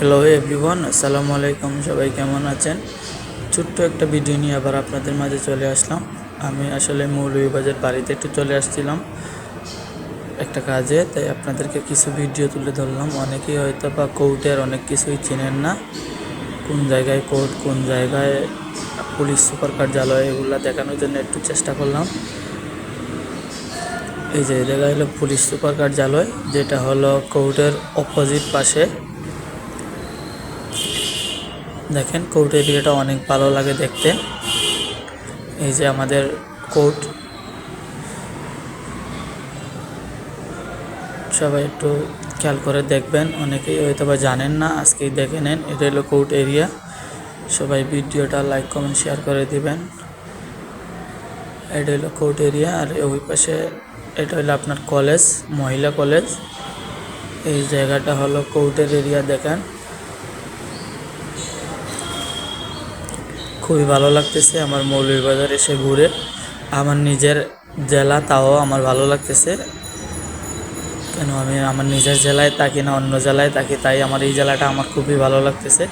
Hello everyone আসসালামু আলাইকুম সবাই কেমন আছেন? ছোট্ট একটা ভিডিও নিয়ে আবার আপনাদের মাঝে চলে আসলাম। আমি আসলে মৌলভীবাজার বাড়িতে একটু চলে আসছিলাম একটা কাজে, তাই আপনাদেরকে কিছু ভিডিও তুলে ধরলাম। অনেকেই হয়তো বা কোর্টের অনেক কিছুই চেনেন না। কোন জায়গায় কোর্ট কোন জায়গায় পুলিশ সুপার কার্যালয়, এগুলো দেখানোর জন্য একটু চেষ্টা করলাম। এই যে জায়গায় হলো পুলিশ সুপার কার্যালয়, যেটা হলো কোর্টের অপোজিট পাশে। দেখেন কোর্ট এরিয়াটা অনেক ভালো লাগে দেখতে। এই যে আমাদের কোর্ট সবাই একটু খেয়াল করে দেখবেন, অনেকেই হয়তো বা জানেন না, আজকেই দেখে নেন। এটা হলো কোর্ট এরিয়া সবাই ভিডিওটা লাইক কমেন্ট শেয়ার করে দিবেন। এটা হলো কোর্ট এরিয়া আর ওই পাশে এটা হলো আপনার কলেজ মহিলা কলেজ এই জায়গাটা হলো কোর্টের এরিয়া দেখেন। খুবই ভালো লাগতেছে আমার মৌলভীবাজার এসে ঘুরে। আমার নিজের জেলা তাও আমার ভালো লাগতেছে। কেন আমি আমার নিজের জেলায় থাকি না, অন্য জেলায় থাকি, তাই আমার এই জেলাটা আমার খুবই ভালো লাগতেছে।